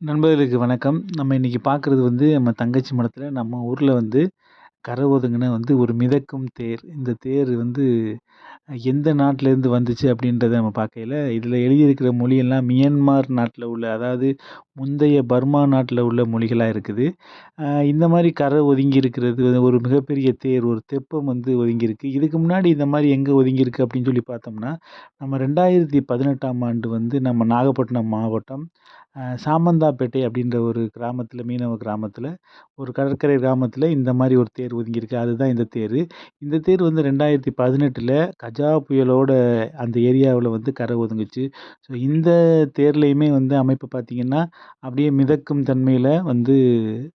நண்பர்களுக்கு வணக்கம். நம்ம இன்றைக்கி பார்க்குறது வந்து நம்ம தங்கச்சி மடத்தில் நம்ம ஊரில் வந்து கரை ஒதுங்கின வந்து ஒரு மிதக்கும் தேர். இந்த தேர் வந்து எந்த நாட்டிலேருந்து வந்துச்சு அப்படின்றத நம்ம பார்க்கையில இதில் எழுதியிருக்கிற மொழியெல்லாம் மியன்மார் நாட்டில் உள்ள அதாவது முந்தைய பர்மா நாட்டில் உள்ள மொழிகளாக இருக்குது. இந்த மாதிரி கரை ஒதுங்கி இருக்கிறது ஒரு மிகப்பெரிய தேர் ஒரு தெப்பம் வந்து ஒதுங்கியிருக்கு இதுக்கு முன்னாடி இந்த மாதிரி எங்கே ஒதுங்கியிருக்கு அப்படின்னு சொல்லி பார்த்தோம்னா நம்ம ரெண்டாயிரத்தி பதினெட்டாம் ஆண்டு வந்து நம்ம நாகப்பட்டினம் மாவட்டம் சாமந்தாப்பேட்டை அப்படின்ற ஒரு கிராமத்தில் மீனவ கிராமத்தில் ஒரு கடற்கரை கிராமத்தில் இந்த மாதிரி ஒரு தேர் ஒதுங்கியிருக்கு அதுதான் இந்த தேர். இந்த தேர் வந்து ரெண்டாயிரத்தி பதினெட்டில் கஜா புயலோட அந்த ஏரியாவில் வந்து கரை ஒதுங்குச்சு. ஸோ இந்த தேர்லேயுமே வந்து அமைப்பு பார்த்திங்கன்னா அப்படியே மிதக்கும் தன்மையில் வந்து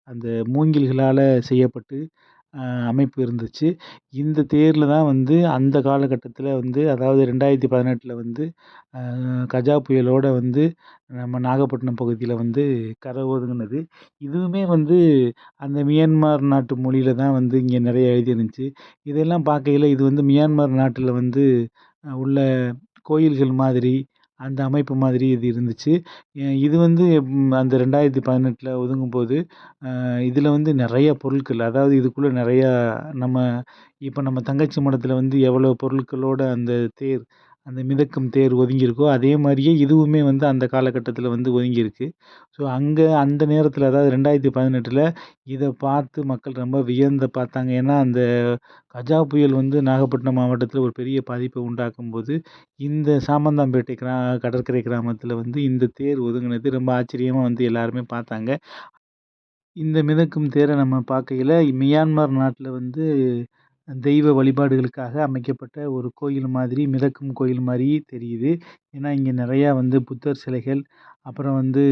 அந்த மூங்கில்களால் செய்யப்பட்டு அமைப்பு இருந்துச்சு. இந்த தேரில் தான் வந்து அந்த காலகட்டத்தில் வந்து அதாவது ரெண்டாயிரத்தி பதினெட்டில் வந்து கஜா புயலோட வந்து நம்ம நாகப்பட்டினம் பகுதியில் வந்து கரை ஒதுங்கினது. இதுவுமே வந்து அந்த மியான்மர் நாட்டு மொழியில் தான் வந்து இங்கே நிறைய எழுதியிருந்துச்சு. இதெல்லாம் பார்க்கையில இது வந்து மியான்மர் நாட்டில் வந்து உள்ள கோயில்கள் மாதிரி அந்த அமைப்பு மாதிரி இது இருந்துச்சு. இது வந்து அந்த ரெண்டாயிரத்தி பதினெட்டில் ஒதுங்கும்போது இதில் வந்து நிறைய பொருட்கள் அதாவது இதுக்குள்ளே நிறையா நம்ம இப்போ நம்ம தங்கச்சி மடத்தில் வந்து எவ்வளோ பொருட்களோட அந்த தேர் அந்த மிதக்கும் தேர் ஒதுங்கியிருக்கோ அதே மாதிரியே இதுவுமே வந்து அந்த காலகட்டத்தில் வந்து ஒதுங்கியிருக்கு. ஸோ அங்கே அந்த நேரத்தில் அதாவது ரெண்டாயிரத்தி பதினெட்டில் இதை பார்த்து மக்கள் ரொம்ப வியந்து பார்த்தாங்க. ஏன்னா அந்த கஜா புயல் வந்து நாகப்பட்டினம் மாவட்டத்தில் ஒரு பெரிய பாதிப்பை உண்டாக்கும் போது இந்த சாமந்தாம்பேட்டை கிரா கடற்கரை கிராமத்தில் வந்து இந்த தேர் ஒதுங்கினது ரொம்ப ஆச்சரியமாக வந்து எல்லாருமே பார்த்தாங்க. இந்த மிதக்கும் தேரை நம்ம பார்க்கையில மியான்மர் நாட்டில் வந்து தெய்வ வழிபாடுகளுக்காக அமைக்கப்பட்ட ஒரு கோயில் மாதிரி மிதக்கும் கோயில் மாதிரி தெரியுது. ஏன்னா இங்கே நிறையா வந்து புத்தர் சிலைகள் அப்புறம் வந்து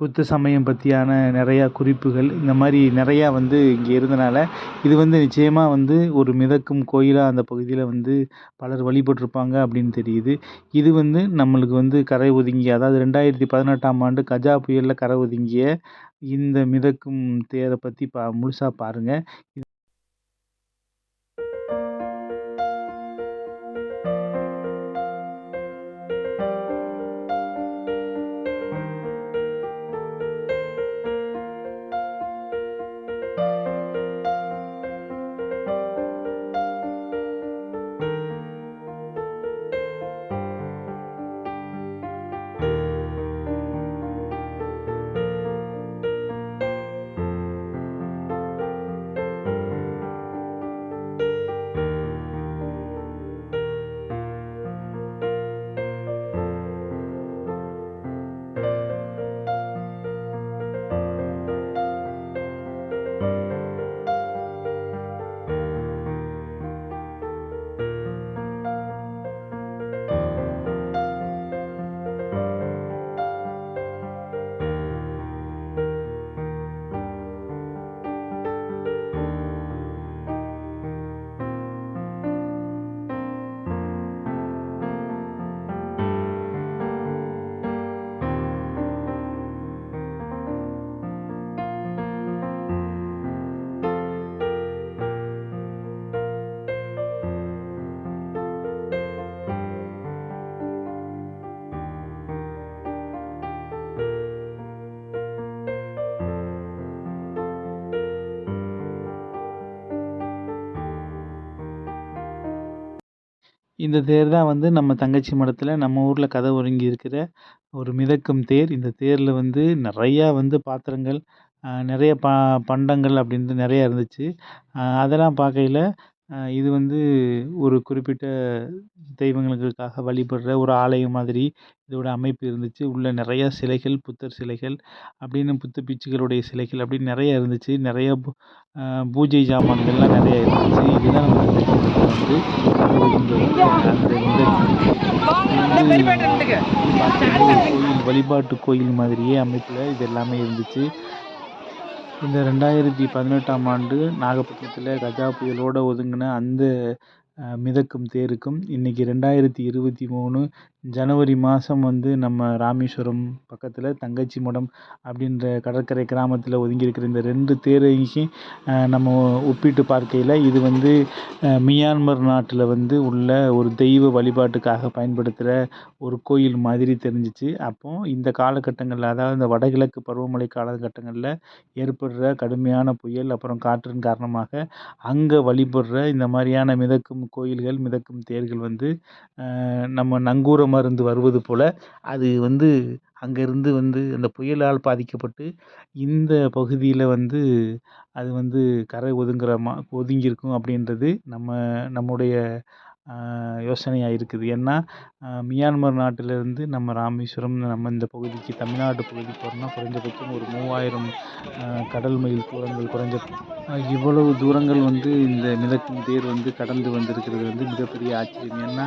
புத்த சமயம் பற்றியான நிறையா குறிப்புகள் இந்த மாதிரி நிறையா வந்து இங்கே இருந்தனால இது வந்து நிச்சயமாக வந்து ஒரு மிதக்கும் கோயிலாக அந்த பகுதியில் வந்து பலர் வழிபட்டிருப்பாங்க அப்படின்னு தெரியுது. இது வந்து நம்மளுக்கு வந்து கரை ஒதுங்கிய அதாவது ரெண்டாயிரத்தி பதினெட்டாம் ஆண்டு கஜா புயலில் கரை ஒதுங்கிய இந்த மிதக்கும் தேரை பற்றி பா முழுசாக பாருங்கள் இந்த தேர் தான் வந்து நம்ம தங்கச்சி மடத்தில் நம்ம ஊரில் கதை ஒருங்கி இருக்கிற ஒரு மிதக்கும் தேர். இந்த தேரில் வந்து நிறையா வந்து பாத்திரங்கள் நிறைய ப பண்டங்கள் அப்படின்ட்டு நிறையா இருந்துச்சு. அதெல்லாம் பார்க்கையில இது வந்து ஒரு குறிப்பிட்ட தெய்வங்களுக்காக வழிபடுற ஒரு ஆலயம் மாதிரி இதோட அமைப்பு இருந்துச்சு. உள்ளே நிறையா சிலைகள் புத்தர் சிலைகள் அப்படின்னு புத்த பிட்சுகளுடைய சிலைகள் அப்படின்னு நிறைய இருந்துச்சு. நிறைய பூஜை சாமான்கள்லாம் நிறைய இருந்துச்சு. இதுதான் நம்ம வந்து கோயில் வழிபாட்டு கோயில் மாதிரியே அமைப்பில் இது எல்லாமே இருந்துச்சு. இந்த ரெண்டாயிரத்தி பதினெட்டாம் ஆண்டு நாகப்பட்டினத்தில் கஜா புயலோடு ஒதுங்கின அந்த மிதக்கும் தேருக்கும். இன்றைக்கி ரெண்டாயிரத்தி இருபத்தி மூணு ஜனவரி மாதம் வந்து நம்ம ராமேஸ்வரம் பக்கத்தில் தங்கச்சி மடம் அப்படின்ற கடற்கரை கிராமத்தில் ஒதுங்கி இருக்கிற இந்த ரெண்டு தேரையும் நம்ம ஒப்பிட்டு பார்க்கையில் இது வந்து மியான்மர் நாட்டில் வந்து உள்ள ஒரு தெய்வ வழிபாட்டுக்காக பயன்படுத்துகிற ஒரு கோயில் மாதிரி தெரிஞ்சிச்சு. அப்போது இந்த காலகட்டங்களில் அதாவது இந்த வடகிழக்கு பருவமழை காலகட்டங்களில் ஏற்படுற கடுமையான புயல் அப்புறம் காற்றின் காரணமாக அங்கே வழிபடுற இந்த மாதிரியான மிதக்கும் கோயில்கள் மிதக்கும் தேர்கள் வந்து நம்ம நங்கூரம் மருந்து வருவது போல் அது வந்து அங்கேருந்து வந்து அந்த புயலால் பாதிக்கப்பட்டு இந்த பகுதியில் வந்து அது வந்து கரை ஒதுங்குற மா ஒதுங்கியிருக்கும் அப்படின்றது நம்ம நம்முடைய யோசனையாக இருக்குது. ஏன்னா மியான்மர் நாட்டிலேருந்து நம்ம ராமேஸ்வரம் நம்ம இந்த பகுதிக்கு தமிழ்நாடு பகுதிக்கு வரணும்னா குறைஞ்சபட்சம் ஒரு மூவாயிரம் கடல் மைல் தூரங்கள் குறைஞ்ச இவ்வளவு தூரங்கள் வந்து இந்த மிதக்கும் தேர் வந்து கடந்து வந்திருக்கிறது வந்து மிகப்பெரிய ஆச்சரியம். ஏன்னா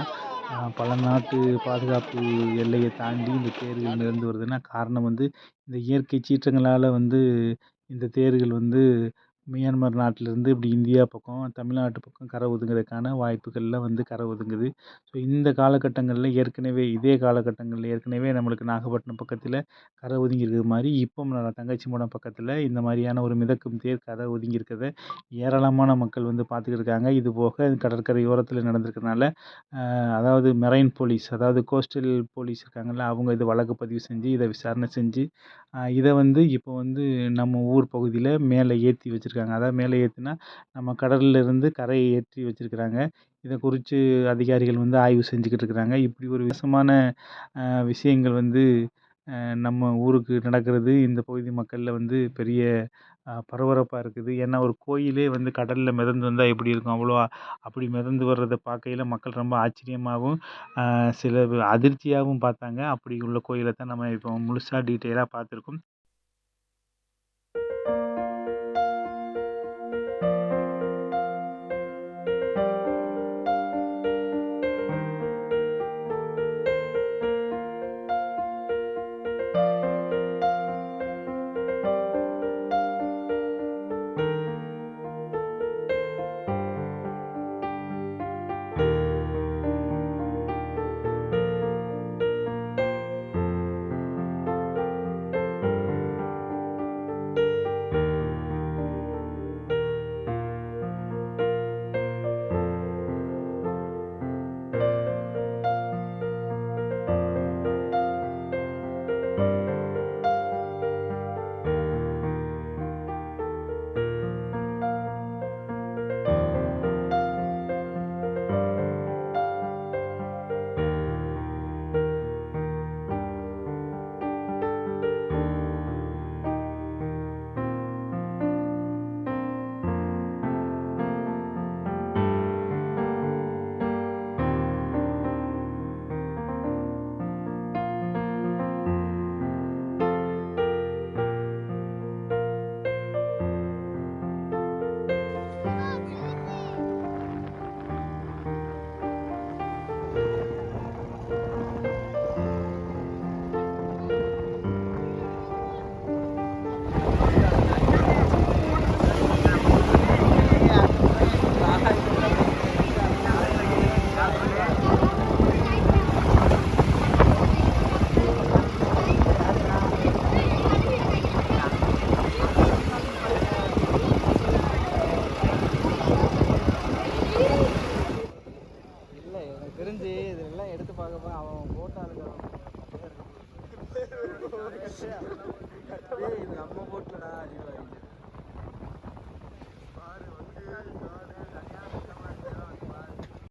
பல நாட்டு பாதுகாப்பு எல்லையை தாண்டி இந்த தேர்கள் மிதந்து வருதுன்னா காரணம் வந்து இந்த இயற்கை சீற்றங்களால் வந்து இந்த தேர்கள் வந்து மியான்மர் நாட்டிலேருந்து இப்படி இந்தியா பக்கம் தமிழ்நாட்டு பக்கம் கரை ஒதுங்குறதுக்கான வாய்ப்புகள்லாம் வந்து கரை ஒதுங்குது. ஸோ இந்த காலகட்டங்களில் ஏற்கனவே இதே காலகட்டங்களில் ஏற்கனவே நம்மளுக்கு நாகப்பட்டினம் பக்கத்தில் கரை ஒதுங்கிருக்கிற மாதிரி இப்போ நம்ம தங்கச்சி மடம் பக்கத்தில் இந்த மாதிரியான ஒரு மிதக்கும் தேர் கரை ஒதுங்கி இருக்கிறத ஏராளமான மக்கள் வந்து பார்த்துக்கிட்டு இருக்காங்க இது போக கடற்கரை ஓரத்தில் நடந்திருக்கிறனால அதாவது மெரைன் போலீஸ் அதாவது கோஸ்டல் போலீஸ் இருக்காங்கள அவங்க இது வழக்கு பதிவு செஞ்சு இதை விசாரணை செஞ்சு இதை வந்து இப்போ வந்து நம்ம ஊர் பகுதியில் மேலே ஏற்றி வச்சுருக்காங்க. அதாவது மேலே ஏற்றினா நம்ம கடல்ல இருந்து கரையை ஏற்றி வச்சுருக்குறாங்க. இதை குறித்து அதிகாரிகள் வந்து ஆய்வு செஞ்சுக்கிட்டு இருக்கிறாங்க இப்படி ஒரு விசமான விஷயங்கள் வந்து நம்ம ஊருக்கு நடக்கிறது. இந்த பகுதி மக்களில் வந்து பெரிய பரபரப்பாக இருக்குது. ஏன்னா ஒரு கோயிலே வந்து கடலில் மிதந்து வந்தால் எப்படி இருக்கும்? அவ்வளோ அப்படி மிதந்து வர்றதை பார்க்கையில மக்கள் ரொம்ப ஆச்சரியமாகவும் சில அதிர்ச்சியாகவும் பார்த்தாங்க. அப்படி உள்ள கோயிலை தான் நம்ம இப்போ முழுசாக டீட்டெயிலாக பார்த்துருக்கோம்.